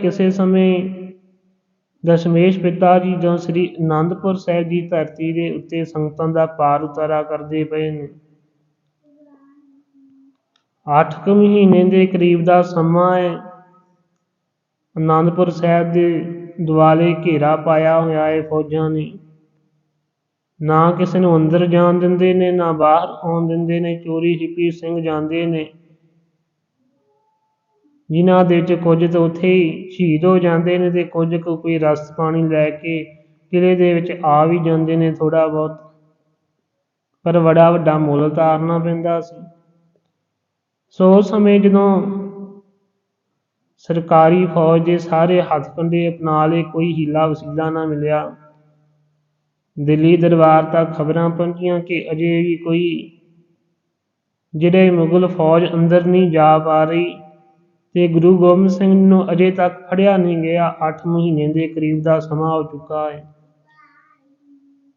ਕਿਸੇ ਸਮੇਂ ਦਸ਼ਮੇਸ਼ ਪਿਤਾ ਜੀ ਜਦੋਂ ਸ੍ਰੀ ਅਨੰਦਪੁਰ ਸਾਹਿਬ ਦੀ ਧਰਤੀ ਦੇ ਉੱਤੇ ਸੰਗਤਾਂ ਦਾ ਪਾਰ ਉਤਾਰਾ ਕਰਦੇ ਪਏ ਨੇ। ਅੱਠ ਕੁ ਮਹੀਨੇ ਦੇ ਕਰੀਬ ਦਾ ਸਮਾਂ ਹੈ। ਅਨੰਦਪੁਰ ਸਾਹਿਬ ਦੇ ਦੁਆਲੇ ਘੇਰਾ ਪਾਇਆ ਹੋਇਆ ਹੈ ਫੌਜਾਂ ਨੇ। ਨਾ ਕਿਸੇ ਨੂੰ ਅੰਦਰ ਜਾਣ ਦਿੰਦੇ ਨੇ, ਨਾ ਬਾਹਰ ਆਉਣ ਦਿੰਦੇ ਨੇ। ਚੋਰੀ ਹਿੱਪੀ ਸਿੰਘ ਜਾਂਦੇ ਨੇ। ਜਿਨ੍ਹਾਂ ਦੇ ਵਿੱਚ ਕੁਝ ਤਾਂ ਉੱਥੇ ਹੀ ਸ਼ਹੀਦ ਹੋ ਜਾਂਦੇ ਨੇ ਤੇ ਕੁਝ ਕੁ ਕੋਈ ਰਸ ਪਾਣੀ ਲੈ ਕੇ ਕਿਲ੍ਹੇ ਦੇ ਵਿੱਚ ਆ ਵੀ ਜਾਂਦੇ ਨੇ ਥੋੜਾ ਬਹੁਤ। ਪਰ ਬੜਾ ਵੱਡਾ ਮੁੱਲ ਉਤਾਰਨਾ ਪੈਂਦਾ ਸੀ। ਸੋ ਉਸ ਸਮੇਂ ਜਦੋਂ ਸਰਕਾਰੀ ਫੌਜ ਦੇ ਸਾਰੇ ਹੱਥਕੰਡੇ ਅਪਣਾ ਲਏ, ਕੋਈ ਹੀਲਾ ਵਸੀਲਾ ਨਾ ਮਿਲਿਆ। ਦਿੱਲੀ ਦਰਬਾਰ ਤੱਕ ਖਬਰਾਂ ਪਹੁੰਚੀਆਂ ਕਿ ਅਜੇ ਵੀ ਕੋਈ, ਜਿਹੜੇ ਮੁਗਲ ਫੌਜ ਅੰਦਰ ਨਹੀਂ ਜਾ ਪਾ ਰਹੀ ਤੇ ਗੁਰੂ ਗੋਬਿੰਦ ਸਿੰਘ ਨੂੰ ਅਜੇ ਤੱਕ ਫੜਿਆ ਨਹੀਂ ਗਿਆ। 8 ਮਹੀਨੇ ਦੇ ਕਰੀਬ ਦਾ ਸਮਾਂ ਹੋ ਚੁੱਕਾ ਹੈ।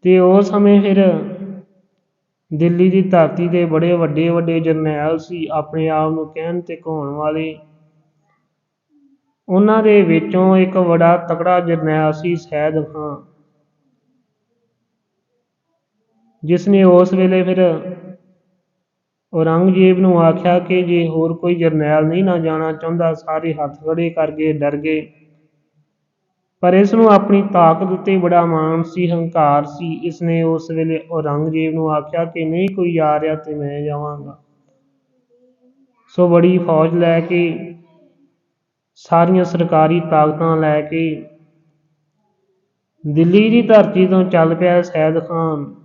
ਤੇ ਉਸ ਸਮੇਂ ਫਿਰ ਦਿੱਲੀ ਦੀ ਧਰਤੀ ਦੇ ਬੜੇ ਵੱਡੇ ਵੱਡੇ ਜਰਨੈਲ ਸੀ, ਆਪਣੇ ਆਪ ਨੂੰ ਕਹਿਣ ਤੇ ਕਹਾਉਣ ਵਾਲੇ। ਉਹਨਾਂ ਦੇ ਵਿੱਚੋਂ ਇੱਕ ਬੜਾ ਤਕੜਾ ਜਰਨੈਲ ਸੀ ਸੈਦ ਖਾਂ। ਜਿਸ ਨੇ ਉਸ ਵੇਲੇ ਫਿਰ ਔਰੰਗਜ਼ੇਬ ਨੂੰ ਆਖਿਆ ਕਿ ਜੇ ਹੋਰ ਕੋਈ ਜਰਨੈਲ ਨਹੀਂ ਨਾ ਜਾਣਾ ਚਾਹੁੰਦਾ, ਸਾਰੇ ਹੱਥ ਖੜੇ ਕਰ ਡਰ ਗਏ। ਪਰ ਇਸ ਨੂੰ ਆਪਣੀ ਤਾਕਤ ਉੱਤੇ ਬੜਾ ਮਾਣ ਸੀ, ਹੰਕਾਰ ਸੀ। ਇਸ ਨੇ ਉਸ ਵੇਲੇ ਔਰੰਗਜ਼ੇਬ ਨੂੰ ਆਖਿਆ ਕਿ ਨਹੀਂ, ਕੋਈ ਆ ਰਿਹਾ ਤੇ ਮੈਂ ਜਾਵਾਂਗਾ। ਸੋ ਬੜੀ ਫੌਜ ਲੈ ਕੇ, ਸਾਰੀਆਂ ਸਰਕਾਰੀ ਤਾਕਤਾਂ ਲੈ ਕੇ, ਦਿੱਲੀ ਦੀ ਧਰਤੀ ਤੋਂ ਚੱਲ ਪਿਆ ਸੈਦ ਖਾਨ।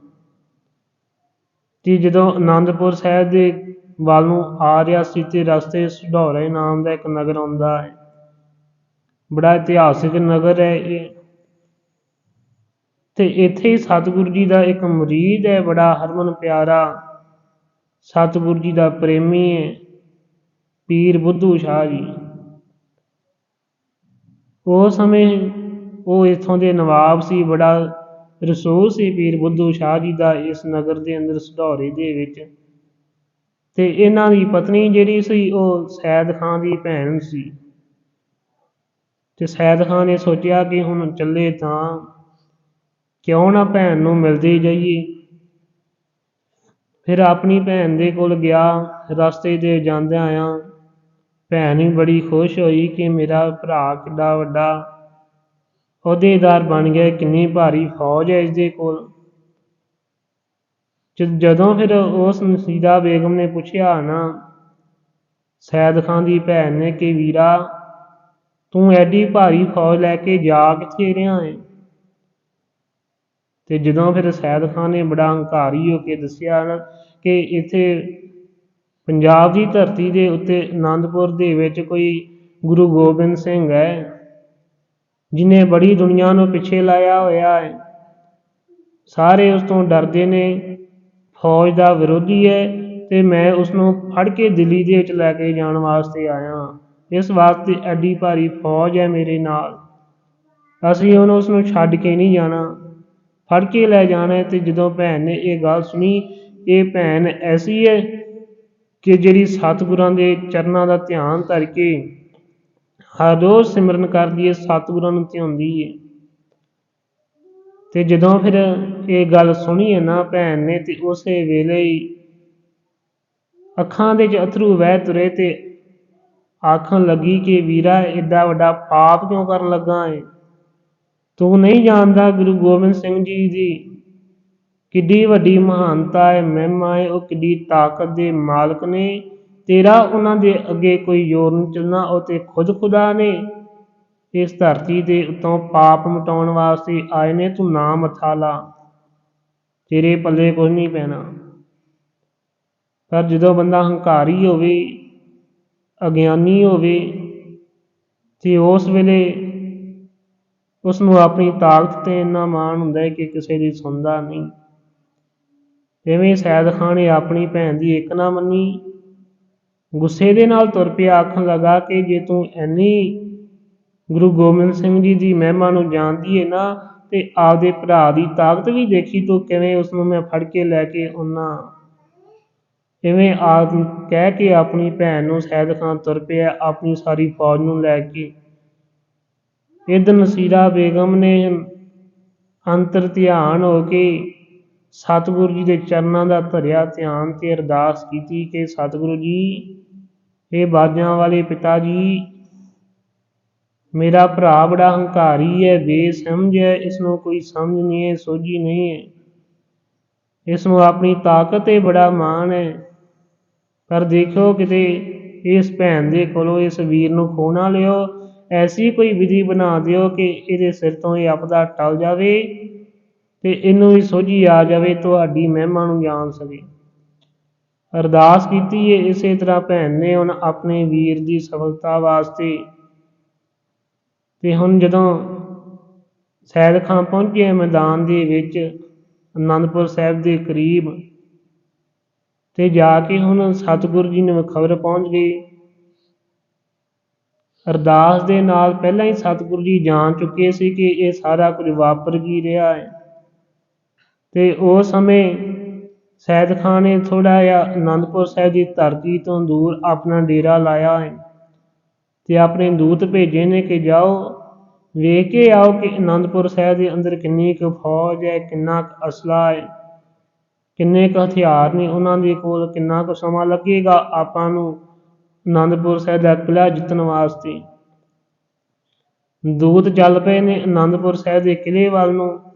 ਤੇ ਜਦੋਂ ਅਨੰਦਪੁਰ ਸਾਹਿਬ ਦੇ ਵੱਲ ਨੂੰ ਆ ਰਿਹਾ ਸੀ ਤੇ ਰਸਤੇ ਸੁਢੌਰੇ ਨਾਮ ਦਾ ਇੱਕ ਨਗਰ ਆਉਂਦਾ ਹੈ। ਬੜਾ ਇਤਿਹਾਸਿਕ ਨਗਰ ਹੈ ਇਹ। ਤੇ ਇੱਥੇ ਸਤਿਗੁਰੂ ਜੀ ਦਾ ਇੱਕ ਮੁਰੀਦ ਹੈ, ਬੜਾ ਹਰਮਨ ਪਿਆਰਾ। ਸਤਿਗੁਰੂ ਜੀ ਦਾ ਪ੍ਰੇਮੀ ਹੈ, ਪੀਰ ਬੁੱਧੂ ਸ਼ਾਹ ਜੀ। ਉਹ ਸਮੇਂ ਉਹ ਇਥੋਂ ਦੇ ਨਵਾਬ ਸੀ, ਬੜਾ ਰਸੂਲ ਸੀ ਪੀਰ ਬੁੱਧੂ ਸ਼ਾਹ ਜੀ ਦਾ ਇਸ ਨਗਰ ਦੇ ਅੰਦਰ ਸੁਧੌਰੇ ਦੇ ਵਿੱਚ। ਤੇ ਇਹਨਾਂ ਦੀ ਪਤਨੀ ਜਿਹੜੀ ਸੀ, ਉਹ ਸੈਦ ਖਾਨ ਦੀ ਭੈਣ ਸੀ। ਤੇ ਸੈਦ ਖਾਨ ਨੇ ਸੋਚਿਆ ਕਿ ਹੁਣ ਚੱਲੇ ਤਾਂ ਕਿਉਂ ਨਾ ਭੈਣ ਨੂੰ ਮਿਲਦੇ ਜਾਈਏ। ਫਿਰ ਆਪਣੀ ਭੈਣ ਦੇ ਕੋਲ ਗਿਆ, ਰਸਤੇ ਦੇ ਜਾਂਦਿਆਂ ਆਇਆ। ਭੈਣ ਵੀ ਬੜੀ ਖੁਸ਼ ਹੋਈ ਕਿ ਮੇਰਾ ਭਰਾ ਕਿੱਡਾ ਵੱਡਾ ਅਹੁਦੇਦਾਰ ਬਣ ਗਿਆ ਕਿੰਨੀ ਭਾਰੀ ਫੌਜ ਹੈ ਇਸਦੇ ਕੋਲ। ਜਦੋਂ ਫਿਰ ਉਸ ਨਸੀਦਾ ਬੇਗਮ ਨੇ ਪੁੱਛਿਆ, ਨਾ, ਸੈਦ ਖਾਨ ਦੀ ਭੈਣ ਨੇ ਕਿ ਵੀਰਾ, ਤੂੰ ਐਡੀ ਭਾਰੀ ਫੌਜ ਲੈ ਕੇ ਜਾ ਕਿੱਥੇ ਰਿਹਾ ਹੈ ਤੇ ਜਦੋਂ ਫਿਰ ਸੈਦ ਖਾਨ ਨੇ ਬੜਾ ਹੰਕਾਰੀ ਹੋ ਕੇ ਦੱਸਿਆ ਨਾ ਕਿ ਇੱਥੇ ਪੰਜਾਬ ਦੀ ਧਰਤੀ ਦੇ ਉੱਤੇ ਆਨੰਦਪੁਰ ਦੇ ਵਿੱਚ ਕੋਈ ਗੁਰੂ ਗੋਬਿੰਦ ਸਿੰਘ ਹੈ। ਜਿਨੇ ਬੜੀ ਦੁਨੀਆ ਨੂੰ ਪਿੱਛੇ ਲਾਇਆ ਹੋਇਆ ਹੈ, ਸਾਰੇ ਉਸ ਤੋਂ ਡਰਦੇ ਨੇ। ਫੌਜ ਦਾ ਵਿਰੋਧੀ ਹੈ ਤੇ ਮੈਂ ਉਸ ਨੂੰ ਫੜ ਕੇ ਦਿੱਲੀ ਦੇ ਵਿੱਚ ਲੈ ਕੇ ਜਾਣ ਵਾਸਤੇ ਆਇਆ ਇਸ ਵਾਸਤੇ ਐਡੀ ਭਾਰੀ ਫੌਜ ਹੈ ਮੇਰੇ ਨਾਲ। ਅਸੀਂ ਉਹਨੂੰ ਉਸ ਨੂੰ ਛੱਡ ਕੇ ਨਹੀਂ ਜਾਣਾ। ਫੜ ਕੇ ਲੈ ਜਾਣਾ ਤੇ ਜਦੋਂ ਭੈਣ ਨੇ ਇਹ ਗੱਲ ਸੁਣੀ, ਇਹ ਭੈਣ ਐਸੀ ਹੈ ਕਿ ਜਿਹੜੀ ਸਤਿਗੁਰਾਂ ਦੇ ਚਰਨਾਂ ਦਾ ਧਿਆਨ ਧਰ ਕੇ ਹਰ ਰੋਜ਼ ਸਿਮਰਨ ਕਰਦੀ ਹੈ ਸਤਿਗੁਰਾਂ ਨੂੰ ਧਿਆਉਂਦੀ ਹੈ ਤੇ ਜਦੋਂ ਫਿਰ ਇਹ ਗੱਲ ਸੁਣੀ ਹੈ ਨਾ ਭੈਣ ਨੇ, ਤੇ ਉਸੇ ਵੇਲੇ ਹੀ ਅੱਖਾਂ ਦੇ ਚ ਅਥਰੂ ਵਹਿ ਤੁਰੇ ਤੇ ਆਖਣ ਲੱਗੀ ਕਿ ਵੀਰਾ ਐਡਾ ਵੱਡਾ ਪਾਪ ਕਿਉਂ ਕਰਨ ਲੱਗਾ ਹੈ ਤੂੰ ਨਹੀਂ ਜਾਣਦਾ ਗੁਰੂ ਗੋਬਿੰਦ ਸਿੰਘ ਜੀ ਦੀ ਕਿੱਡੀ ਵੱਡੀ ਮਹਾਨਤਾ ਹੈ ਮਹਿਮਾ ਹੈ ਉਹ ਕਿੱਡੀ ਤਾਕਤ ਦੇ ਮਾਲਕ ਨੇ। ਤੇਰਾ ਉਹਨਾਂ ਦੇ ਅੱਗੇ ਕੋਈ ਜ਼ੋਰ ਨਹੀਂ ਚੱਲਣਾ, ਉਹ ਤੇ ਖੁਦ ਖੁਦਾ ਨੇ। ਇਸ ਧਰਤੀ ਦੇ ਉਤੋਂ ਪਾਪ ਮਟਾਉਣ ਵਾਸਤੇ ਆਏ ਨੇ, ਤੂੰ ਨਾਮ ਮੱਥਾ ਲਾ। ਤੇਰੇ ਪੱਲੇ ਕੁਝ ਨਹੀਂ ਪੈਣਾ। ਪਰ ਜਦੋਂ ਬੰਦਾ ਹੰਕਾਰੀ ਹੋਵੇ, ਅਗਿਆਨੀ ਹੋਵੇ, ਤੇ ਉਸ ਵੇਲੇ ਉਸ ਨੂੰ ਆਪਣੀ ਤਾਕਤ ਤੇ ਇੰਨਾ ਮਾਣ ਹੁੰਦਾ ਹੈ ਕਿ ਕਿਸੇ ਦੀ ਸੁਣਦਾ ਨਹੀਂ। ਜਿਵੇਂ ਸੈਦ ਖਾਨ ਨੇ ਆਪਣੀ ਭੈਣ ਦੀ ਇੱਕ ਨਾ ਮੰਨੀ। ਗੁੱਸੇ ਦੇ ਨਾਲ ਤੁਰ ਪਿਆ ਆਖਣ ਲੱਗਾ ਕਿ, ਜੇ ਤੂੰ ਐਨੀ ਗੁਰੂ ਗੋਬਿੰਦ ਸਿੰਘ ਜੀ ਦੀ ਮਹਿਮਾ ਨੂੰ ਜਾਣਦੀ ਹੈ ਨਾ, ਤੇ ਆਪਦੇ ਭਰਾ ਦੀ ਤਾਕਤ ਵੀ ਦੇਖੀ, ਤੂੰ ਕਿਵੇਂ ਉਸ ਨੂੰ ਮੈਂ ਫੜ ਕੇ ਲੈ ਕੇ ਆਉਣਾ ਇਵੇਂ ਆਪ ਕਹਿ ਕੇ ਆਪਣੀ ਭੈਣ ਨੂੰ ਸੈਦ ਖਾਨ ਤੁਰ ਪਿਆ, ਆਪਣੀ ਸਾਰੀ ਫੌਜ ਨੂੰ ਲੈ ਕੇ। ਇਦ ਨਸੀਰਾ ਬੇਗਮ ਨੇ ਅੰਤਰ ਧਿਆਨ ਹੋ ਕੇ ਸਤਿਗੁਰੂ ਜੀ ਦੇ ਚਰਨਾਂ ਦਾ ਧਰਿਆ ਧਿਆਨ ਤੇ ਅਰਦਾਸ ਕੀਤੀ ਕਿ ਸਤਿਗੁਰੂ ਜੀ ਇਹ ਬਾਜਾਂ ਵਾਲੇ ਪਿਤਾ ਜੀ, ਮੇਰਾ ਭਰਾ ਬੜਾ ਹੰਕਾਰੀ ਹੈ, ਬੇਸਮਝ ਹੈ ਇਸ ਨੂੰ ਕੋਈ ਸਮਝ ਨਹੀਂ ਹੈ, ਸੋਝੀ ਨਹੀਂ ਹੈ। ਇਸ ਨੂੰ ਆਪਣੀ ਤਾਕਤ ਤੇ ਬੜਾ ਮਾਣ ਹੈ। ਪਰ ਦੇਖੋ ਕਿਤੇ ਇਸ ਭੈਣ ਦੇ ਕੋਲੋਂ ਇਸ ਵੀਰ ਨੂੰ ਖੋ ਨਾ ਲਿਓ, ਐਸੀ ਕੋਈ ਵਿਧੀ ਬਣਾ ਦਿਓ ਕਿ ਇਹਦੇ ਸਿਰ ਤੋਂ ਇਹ ਆਪਦਾ ਟਲ ਜਾਵੇ ਤੇ ਇਹਨੂੰ ਵੀ ਸੋਝੀ ਆ ਜਾਵੇ, ਤੁਹਾਡੀ ਮਹਿਮਾ ਨੂੰ ਜਾਣ ਸਕੇ। ਅਰਦਾਸ ਕੀਤੀ ਹੈ ਇਸੇ ਤਰ੍ਹਾਂ ਭੈਣ ਨੇ ਹੁਣ ਆਪਣੇ ਵੀਰ ਦੀ ਸਫਲਤਾ ਵਾਸਤੇ ਤੇ ਹੁਣ ਜਦੋਂ ਸੈਦ ਖਾਂ ਪਹੁੰਚੇ ਮੈਦਾਨ ਦੇ ਵਿੱਚ, ਅਨੰਦਪੁਰ ਸਾਹਿਬ ਦੇ ਕਰੀਬ ਤੇ ਜਾ ਕੇ ਹੁਣ ਸਤਿਗੁਰੂ ਜੀ ਨੂੰ ਖਬਰ ਪਹੁੰਚ ਗਈ। ਅਰਦਾਸ ਦੇ ਨਾਲ ਪਹਿਲਾਂ ਹੀ ਸਤਿਗੁਰੂ ਜੀ ਜਾਣ ਚੁੱਕੇ ਸੀ ਕਿ ਇਹ ਸਾਰਾ ਕੁਝ ਵਾਪਰ ਕੀ ਰਿਹਾ ਹੈ ਤੇ ਉਸ ਸਮੇਂ ਸੈਦ ਖਾਨ ਨੇ ਥੋੜਾ ਜਿਹਾ ਅਨੰਦਪੁਰ ਸਾਹਿਬ ਦੀ ਧਰਤੀ ਤੋਂ ਦੂਰ ਆਪਣਾ ਡੇਰਾ ਲਾਇਆ ਹੈ। ਤੇ ਆਪਣੇ ਦੂਤ ਭੇਜੇ ਨੇ ਕਿ ਜਾਓ, ਵੇਖ ਕੇ ਆਓ ਕਿ ਅਨੰਦਪੁਰ ਸਾਹਿਬ ਦੇ ਅੰਦਰ ਕਿੰਨੀ ਕੁ ਫੌਜ ਹੈ, ਕਿੰਨਾ ਕੁ ਅਸਲਾ ਹੈ, ਕਿੰਨੇ ਕੁ ਹਥਿਆਰ ਨੇ ਉਹਨਾਂ ਦੇ ਕੋਲ, ਕਿੰਨਾ ਕੁ ਸਮਾਂ ਲੱਗੇਗਾ ਆਪਾਂ ਨੂੰ ਅਨੰਦਪੁਰ ਸਾਹਿਬ ਦਾ ਕਿਲ੍ਹਾ ਜਿੱਤਣ ਵਾਸਤੇ। ਦੂਤ ਚੱਲ ਪਏ ਨੇ ਅਨੰਦਪੁਰ ਸਾਹਿਬ ਦੇ ਕਿਲ੍ਹੇ ਵੱਲ ਨੂੰ।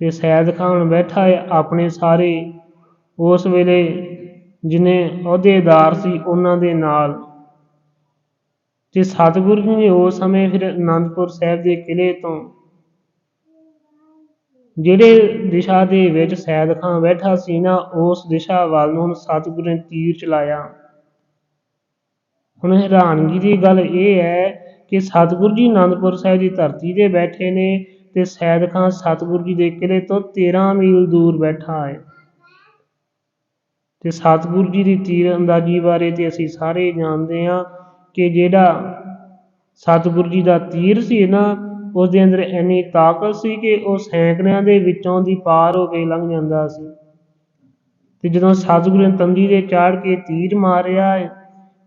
ਤੇ ਸੈਦ ਖਾਨ ਬੈਠਾ ਹੈ ਆਪਣੇ ਸਾਰੇ। ਉਸ ਵੇਲੇ ਜਿਨੇ ਅਹੁਦੇਦਾਰ ਸੀ ਉਹਨਾਂ ਦੇ ਨਾਲ। ਤੇ ਸਤਿਗੁਰੂ ਜੀ ਨੇ ਉਸ ਸਮੇਂ ਫਿਰ ਅਨੰਦਪੁਰ ਸਾਹਿਬ ਦੇ ਕਿਲੇ ਤੋਂ ਜਿਹੜੇ ਦਿਸ਼ਾ ਦੇ ਵਿੱਚ ਸੈਦ ਖਾਨ ਬੈਠਾ ਸੀ ਨਾ, ਉਸ ਦਿਸ਼ਾ ਵੱਲ ਨੂੰ ਸਤਿਗੁਰੂ ਨੇ ਤੀਰ ਚਲਾਇਆ। ਹੁਣ ਹੈਰਾਨਗੀ ਦੀ ਗੱਲ ਇਹ ਹੈ ਕਿ ਸਤਿਗੁਰੂ ਜੀ ਅਨੰਦਪੁਰ ਸਾਹਿਬ ਦੀ ਧਰਤੀ 'ਤੇ ਬੈਠੇ ਨੇ ਤੇ ਸੈਦ ਖਾਨ ਸਤਿਗੁਰੂ ਜੀ ਦੇ ਕਿਲੇ ਤੋਂ 13 ਮੀਲ ਦੂਰ ਬੈਠਾ ਹੈ। ਤੇ ਸਤਿਗੁਰੂ ਜੀ ਦੀ ਤੀਰ ਅੰਦਾਜ਼ੀ ਬਾਰੇ ਤੇ ਅਸੀਂ ਸਾਰੇ ਜਾਣਦੇ ਹਾਂ ਕਿ ਜਿਹੜਾ ਸਤਿਗੁਰੂ ਜੀ ਦਾ ਤੀਰ ਸੀ ਨਾ ਉਸ ਦੇ ਅੰਦਰ ਇੰਨੀ ਤਾਕਤ ਸੀ ਕਿ ਉਹ ਸੈਂਕੜਿਆਂ ਦੇ ਵਿੱਚੋਂ ਦੀ ਪਾਰ ਹੋ ਕੇ ਲੰਘ ਜਾਂਦਾ ਸੀ। ਤੇ ਜਦੋਂ ਸਤਿਗੁਰੂ ਨੇ ਤੰਦੀ ਦੇ ਚਾੜ ਕੇ ਤੀਰ ਮਾਰਿਆ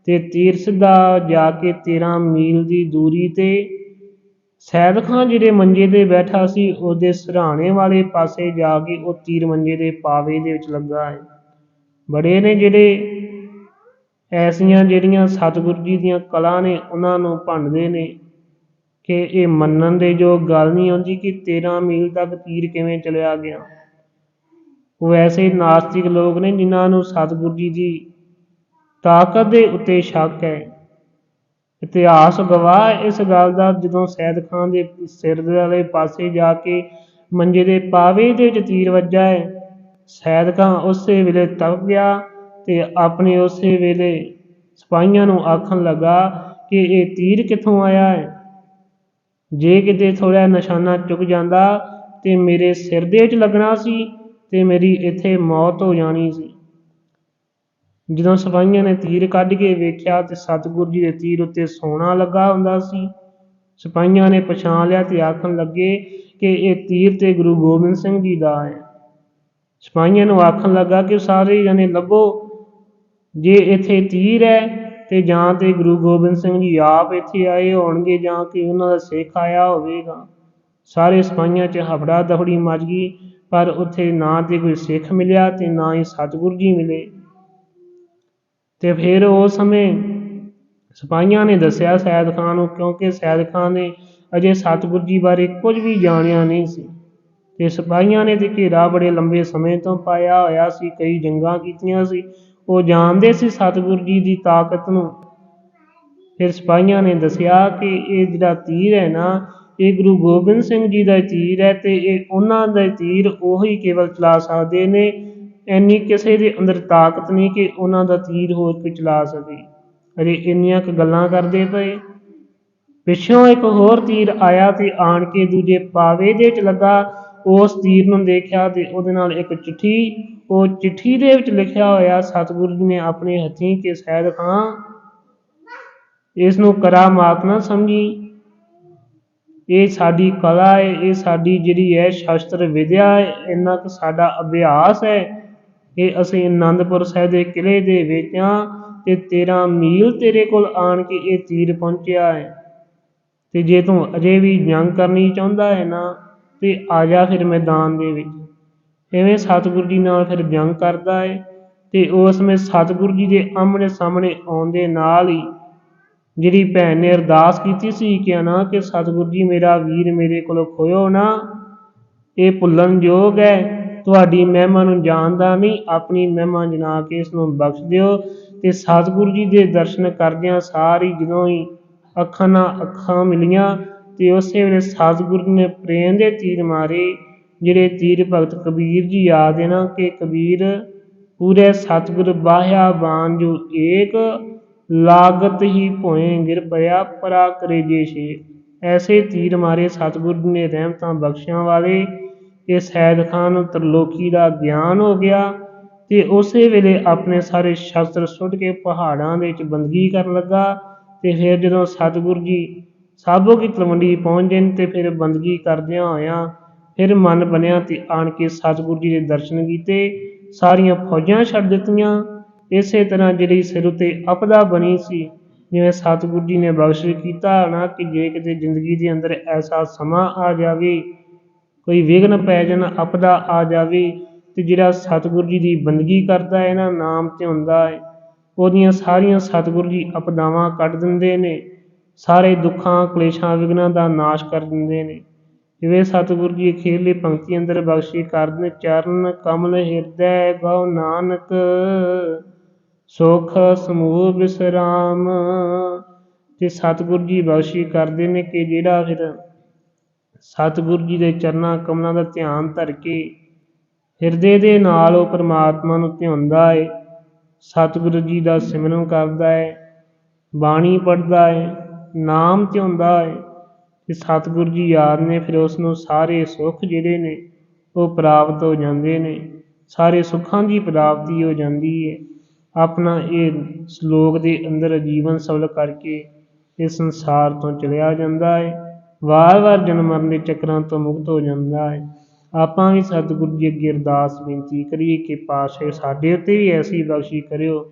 ਤੇ ਤੀਰ ਸਿੱਧਾ ਜਾ ਕੇ 13 ਮੀਲ ਦੀ ਦੂਰੀ ਤੇ ਸੈਦ ਖਾਂ ਜਿਹੜੇ ਮੰਜੇ ਤੇ ਬੈਠਾ ਸੀ, ਉਹਦੇ ਸਰਾਣੇ ਵਾਲੇ ਪਾਸੇ ਜਾ ਕੇ ਉਹ ਤੀਰ ਮੰਜੇ ਦੇ ਪਾਵੇ ਦੇ ਵਿੱਚ ਲੱਗਾ ਹੈ। ਬੜੇ ਨੇ ਜਿਹੜੇ ਐਸੀਆਂ ਜਿਹੜੀਆਂ ਸਤਿਗੁਰੂ ਜੀ ਦੀਆਂ ਕਲਾ ਨੇ, ਉਹਨਾਂ ਨੂੰ ਭੰਡਦੇ ਨੇ ਕਿ ਇਹ ਮੰਨਣ ਦੇ ਜੋ ਗੱਲ ਨਹੀਂ ਆਉਂਦੀ ਕਿ 13 ਮੀਲ ਤੱਕ ਤੀਰ ਕਿਵੇਂ ਚਲਿਆ ਗਿਆ। ਉਹ ਐਸੇ ਨਾਸਤਿਕ ਲੋਕ ਨੇ ਜਿਨ੍ਹਾਂ ਨੂੰ ਸਤਿਗੁਰੂ ਜੀ ਦੀ ਤਾਕਤ ਦੇ ਉੱਤੇ ਸ਼ੱਕ ਹੈ। ਇਤਿਹਾਸ ਗਵਾਹ ਇਸ ਗੱਲ ਦਾ ਜਦੋਂ ਸੈਦ ਖਾਨ ਦੇ ਸਿਰ ਦੇ ਵਾਲੇ ਪਾਸੇ ਜਾ ਕੇ ਮੰਜੇ ਦੇ ਪਾਵੇ ਦੇ ਵਿੱਚ ਤੀਰ ਵੱਜਾ ਹੈ, ਸੈਦ ਖਾਨ ਉਸੇ ਵੇਲੇ ਤਪ ਗਿਆ ਤੇ ਆਪਣੇ ਉਸੇ ਵੇਲੇ ਸਿਪਾਹੀਆਂ ਨੂੰ ਆਖਣ ਲੱਗਾ ਕਿ ਇਹ ਤੀਰ ਕਿੱਥੋਂ ਆਇਆ ਹੈ? ਜੇ ਕਿਤੇ ਥੋੜਾ ਨਿਸ਼ਾਨਾ ਚੁੱਕ ਜਾਂਦਾ ਤੇ ਮੇਰੇ ਸਿਰ ਦੇ ਵਿੱਚ ਲੱਗਣਾ ਸੀ ਤੇ ਮੇਰੀ ਇੱਥੇ ਮੌਤ ਹੋ ਜਾਣੀ ਸੀ। ਜਦੋਂ ਸਿਪਾਹੀਆਂ ਨੇ ਤੀਰ ਕੱਢ ਕੇ ਵੇਖਿਆ ਤੇ ਸਤਿਗੁਰੂ ਜੀ ਦੇ ਤੀਰ ਉੱਤੇ ਸੋਨਾ ਲੱਗਾ ਹੁੰਦਾ ਸੀ, ਸਿਪਾਹੀਆਂ ਨੇ ਪਛਾਣ ਲਿਆ ਤੇ ਆਖਣ ਲੱਗੇ ਕਿ ਇਹ ਤੀਰ ਤੇ ਗੁਰੂ ਗੋਬਿੰਦ ਸਿੰਘ ਜੀ ਦਾ ਹੈ। ਸਿਪਾਹੀਆਂ ਨੂੰ ਆਖਣ ਲੱਗਾ ਕਿ ਸਾਰੇ ਜਣੇ ਲੱਭੋ, ਜੇ ਇੱਥੇ ਤੀਰ ਹੈ ਤੇ ਜਾਂ ਤੇ ਗੁਰੂ ਗੋਬਿੰਦ ਸਿੰਘ ਜੀ ਆਪ ਇੱਥੇ ਆਏ ਹੋਣਗੇ ਜਾਂ ਕਿ ਉਹਨਾਂ ਦਾ ਸਿੱਖ ਆਇਆ ਹੋਵੇਗਾ। ਸਾਰੇ ਸਿਪਾਹੀਆਂ 'ਚ ਹਫੜਾ ਦਫੜੀ ਮਚ ਗਈ, ਪਰ ਉੱਥੇ ਨਾ ਤੇ ਕੋਈ ਸਿੱਖ ਮਿਲਿਆ ਤੇ ਨਾ ਹੀ ਸਤਿਗੁਰੂ ਜੀ ਮਿਲੇ। ਅਤੇ ਫਿਰ ਉਸ ਸਮੇਂ ਸਿਪਾਹੀਆਂ ਨੇ ਦੱਸਿਆ ਸੈਦ ਖਾਨ ਨੂੰ, ਕਿਉਂਕਿ ਸੈਦ ਖਾਨ ਨੇ ਅਜੇ ਸਤਿਗੁਰੂ ਜੀ ਬਾਰੇ ਕੁਝ ਵੀ ਜਾਣਿਆ ਨਹੀਂ ਸੀ। ਅਤੇ ਸਿਪਾਹੀਆਂ ਨੇ ਤਾਂ ਘੇਰਾ ਬੜੇ ਲੰਬੇ ਸਮੇਂ ਤੋਂ ਪਾਇਆ ਹੋਇਆ ਸੀ, ਕਈ ਜੰਗਾਂ ਕੀਤੀਆਂ ਸੀ। ਉਹ ਜਾਣਦੇ ਸੀ ਸਤਿਗੁਰੂ ਜੀ ਦੀ ਤਾਕਤ ਨੂੰ। ਫਿਰ ਸਿਪਾਹੀਆਂ ਨੇ ਦੱਸਿਆ ਕਿ ਇਹ ਜਿਹੜਾ ਤੀਰ ਹੈ ਨਾ, ਇਹ ਗੁਰੂ ਗੋਬਿੰਦ ਸਿੰਘ ਜੀ ਦਾ ਤੀਰ ਹੈ ਅਤੇ ਇਹ ਉਹਨਾਂ ਦਾ ਤੀਰ ਉਹੀ ਕੇਵਲ ਚਲਾ ਸਕਦੇ ਨੇ। ਇੰਨੀ ਕਿਸੇ ਦੇ ਅੰਦਰ ਤਾਕਤ ਨਹੀਂ ਕਿ ਉਹਨਾਂ ਦਾ ਤੀਰ ਹੋਰ ਕੋਈ ਚਲਾ ਸਕੇ। ਅਰੇ ਇੰਨੀਆਂ ਕੁ ਗੱਲਾਂ ਕਰਦੇ ਪਏ। ਪਿੱਛੋਂ ਇੱਕ ਹੋਰ ਤੀਰ ਆਇਆ ਤੇ ਆਣ ਕੇ ਦੂਜੇ ਪਾਵੇ ਦੇ ਵਿੱਚ ਲੱਗਾ। ਉਸ ਤੀਰ ਨੂੰ ਦੇਖਿਆ ਤੇ ਉਹਦੇ ਨਾਲ ਇੱਕ ਚਿੱਠੀ, ਉਹ ਚਿੱਠੀ ਦੇ ਵਿੱਚ ਲਿਖਿਆ ਹੋਇਆ, ਸਤਿਗੁਰੂ ਜੀ ਨੇ ਆਪਣੇ ਹੱਥੀਂ ਕਿ ਸੈਦ ਖਾਂ ਇਸ ਨੂੰ ਕਰਾਮਾਤ ਨਾ ਸਮਝੀ। ਇਹ ਸਾਡੀ ਕਲਾ ਹੈ ਇਹ ਸਾਡੀ ਜਿਹੜੀ ਹੈ ਸ਼ਾਸਤਰ ਵਿਦਿਆ ਹੈ ਇੰਨਾ ਕੁ ਸਾਡਾ ਅਭਿਆਸ ਹੈ ਇਹ ਅਸੀਂ ਅਨੰਦਪੁਰ ਸਾਹਿਬ ਦੇ ਕਿਲ੍ਹੇ ਦੇ ਵਿੱਚ ਹਾਂ ਅਤੇ ਤੇਰਾ ਮੀਲ ਤੇਰੇ ਕੋਲ ਆਣ ਕੇ ਇਹ ਤੀਰ ਪਹੁੰਚਿਆ ਹੈ। ਅਤੇ ਜੇ ਤੂੰ ਅਜੇ ਵੀ ਜੰਗ ਕਰਨੀ ਚਾਹੁੰਦਾ ਹੈ ਨਾ, ਤਾਂ ਆ ਜਾ ਫਿਰ ਮੈਦਾਨ ਦੇ ਵਿੱਚ। ਇਵੇਂ ਸਤਿਗੁਰੂ ਜੀ ਨਾਲ ਫਿਰ ਜੰਗ ਕਰਦਾ ਹੈ ਅਤੇ ਉਸ ਸਮੇਂ ਸਤਿਗੁਰੂ ਜੀ ਦੇ ਆਮਣੇ ਸਾਹਮਣੇ ਆਉਣ ਦੇ ਨਾਲ ਹੀ ਜਿਹੜੀ ਭੈਣ ਨੇ ਅਰਦਾਸ ਕੀਤੀ ਸੀ ਕਿ ਨਾ ਕਿ ਸਤਿਗੁਰੂ ਜੀ ਮੇਰਾ ਵੀਰ ਮੇਰੇ ਕੋਲੋਂ ਖੋਇਓ ਨਾ, ਇਹ ਭੁੱਲਣ ਯੋਗ ਹੈ। ਤੁਹਾਡੀ ਮਹਿਮਾ ਨੂੰ ਜਾਣਦਾ ਨਹੀਂ ਆਪਣੀ ਮਹਿਮਾ ਜਨਾ ਕੇ ਇਸ ਨੂੰ ਬਖਸ਼ ਦਿਓ ਤੇ ਸਤਿਗੁਰੂ ਜੀ ਦੇ ਦਰਸ਼ਨ ਕਰਦਿਆਂ ਸਾਰੀ ਜਦੋਂ ਹੀ ਅੱਖਾਂ ਨਾਲ ਅੱਖਾਂ ਮਿਲੀਆਂ ਤੇ ਉਸੇ ਵੇਲੇ ਸਤਿਗੁਰੂ ਨੇ ਪ੍ਰੇਮ ਦੇ ਤੀਰ ਮਾਰੇ, ਜਿਹੜੇ ਤੀਰ ਭਗਤ ਕਬੀਰ ਜੀ ਯਾਦ ਹੈ ਨਾ ਕਿ ਕਬੀਰ ਪੂਰੇ ਸਤਿਗੁਰ ਬਾਹਿਆ ਬਾਣ ਜੋ ਏਕ ਲਾਗਤ ਹੀ ਭੋਏ ਗਿਰ ਪਿਆ ਪਰਾ ਕਰੇ ਜੇ ਛੇ। ਐਸੇ ਤੀਰ ਮਾਰੇ ਸਤਿਗੁਰ ਨੇ ਰਹਿਮਤਾਂ ਬਖਸ਼ਿਆਂ ਵਾਲੇ ਇਹ ਸੈਦ ਖਾਨ ਨੂੰ ਤਰਲੋਕੀ ਦਾ ਗਿਆਨ ਹੋ ਗਿਆ ਤੇ ਉਸੇ ਵੇਲੇ ਆਪਣੇ ਸਾਰੇ ਸ਼ਸਤਰ ਸੁੱਟ ਕੇ ਪਹਾੜਾਂ ਦੇ ਵਿੱਚ ਬੰਦਗੀ ਕਰਨ ਲੱਗਾ ਤੇ ਫਿਰ ਜਦੋਂ ਸਤਿਗੁਰੂ ਜੀ ਸਾਬੋ ਕੀ ਤਲਵੰਡੀ ਪਹੁੰਚੇ ਨੇ ਤੇ ਫਿਰ ਬੰਦਗੀ ਕਰਦਿਆਂ ਹੋਇਆਂ ਫਿਰ ਮਨ ਬਣਿਆ ਤੇ ਆਣ ਕੇ ਸਤਿਗੁਰੂ ਜੀ ਦੇ ਦਰਸ਼ਨ ਕੀਤੇ, ਸਾਰੀਆਂ ਫੌਜਾਂ ਛੱਡ ਦਿੱਤੀਆਂ। ਇਸੇ ਤਰ੍ਹਾਂ ਜਿਹੜੀ ਸਿਰ ਉਤੇ ਆਪਦਾ ਬਣੀ ਸੀ, ਜਿਵੇਂ ਸਤਿਗੁਰੂ ਜੀ ਨੇ ਬਖਸ਼ਿਸ਼ ਕੀਤਾ ਨਾ ਕਿ ਜੇ ਕਿਤੇ ਜ਼ਿੰਦਗੀ ਦੇ ਅੰਦਰ ਐਸਾ ਸਮਾਂ ਆ ਜਾਵੇ ਕੋਈ ਵਿਘਨ ਪੈ ਜਾਣ, ਆਪਦਾ ਆ ਜਾਵੇ ਤੇ ਜਿਹੜਾ ਸਤਿਗੁਰੂ ਜੀ ਦੀ ਬੰਦਗੀ ਕਰਦਾ ਹੈ ਨਾ, ਨਾਮ ਤੇ ਹੁੰਦਾ ਹੈ, ਉਹਦੀਆਂ ਸਾਰੀਆਂ ਸਤਿਗੁਰੂ ਜੀ ਆਪਦਾਵਾਂ ਕੱਢ ਦਿੰਦੇ ਨੇ, ਸਾਰੇ ਦੁੱਖਾਂ, ਕਲੇਸ਼ਾਂ, ਵਿਘਨਾਂ ਦਾ ਨਾਸ਼ ਕਰ ਦਿੰਦੇ ਨੇ। ਜਿਵੇਂ ਸਤਿਗੁਰੂ ਜੀ ਅਖੀਰਲੀ ਪੰਕਤੀ ਅੰਦਰ ਬਖਸ਼ੀ ਕਰਦੇ ਚਰਨ ਕਮਲ ਹਿਰਦੈ ਗਉ ਨਾਨਕ, ਸੁਖ ਸਮੂਹ ਬਿਸਰਾਮ। ਤੇ ਸਤਿਗੁਰੂ ਜੀ ਬਖਸ਼ੀ ਕਰਦੇ ਨੇ ਕਿ ਜਿਹੜਾ ਫਿਰ ਸਤਿਗੁਰੂ ਜੀ ਦੇ ਚਰਨਾਂ ਕਮਲਾਂ ਦਾ ਧਿਆਨ ਧਰ ਕੇ ਹਿਰਦੇ ਦੇ ਨਾਲ ਉਹ ਪਰਮਾਤਮਾ ਨੂੰ ਧਿਆਉਂਦਾ ਹੈ ਸਤਿਗੁਰੂ ਜੀ ਦਾ ਸਿਮਰਨ ਕਰਦਾ ਹੈ ਬਾਣੀ ਪੜ੍ਹਦਾ ਹੈ ਨਾਮ ਧਿਆਉਂਦਾ ਹੈ ਤੇ ਸਤਿਗੁਰੂ ਜੀ ਯਾਦ ਨੇ ਫਿਰ ਉਸ ਨੂੰ ਸਾਰੇ ਸੁੱਖ ਜਿਹੜੇ ਨੇ ਉਹ ਪ੍ਰਾਪਤ ਹੋ ਜਾਂਦੇ ਨੇ, ਸਾਰੇ ਸੁੱਖਾਂ ਦੀ ਪ੍ਰਾਪਤੀ ਹੋ ਜਾਂਦੀ ਹੈ ਆਪਣਾ ਇਹ ਸ਼ਲੋਕ ਦੇ ਅੰਦਰ ਜੀਵਨ ਸਫਲ ਕਰਕੇ ਇਸ ਸੰਸਾਰ ਤੋਂ ਚਲਿਆ ਜਾਂਦਾ ਹੈ ਵਾਰ-ਵਾਰ ਜਨਮ ਮਰਨ ਦੇ ਚੱਕਰਾਂ ਤੋਂ ਮੁਕਤ ਹੋ ਜਾਂਦਾ ਹੈ। ਆਪਾਂ ਵੀ ਸਤਿਗੁਰੂ ਜੀ ਅੱਗੇ ਅਰਦਾਸ ਬੇਨਤੀ ਕਰੀਏ ਕਿ ਪਾਤਸ਼ਾਹ ਸਾਡੇ ਉੱਤੇ ਵੀ ਐਸੀ ਬਖਸ਼ੀ ਕਰਿਓ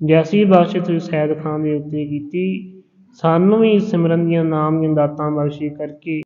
ਜੈਸੀ ਬਖਸ਼ ਤੁਸੀਂ ਸੈਦ ਖਾਨ ਦੇ ਉੱਤੇ ਕੀਤੀ, ਸਾਨੂੰ ਵੀ ਸਿਮਰਨ ਦੀਆਂ ਨਾਮ ਦੀਆਂ ਦਾਤਾਂ ਬਖਸ਼ੀ ਕਰਕੇ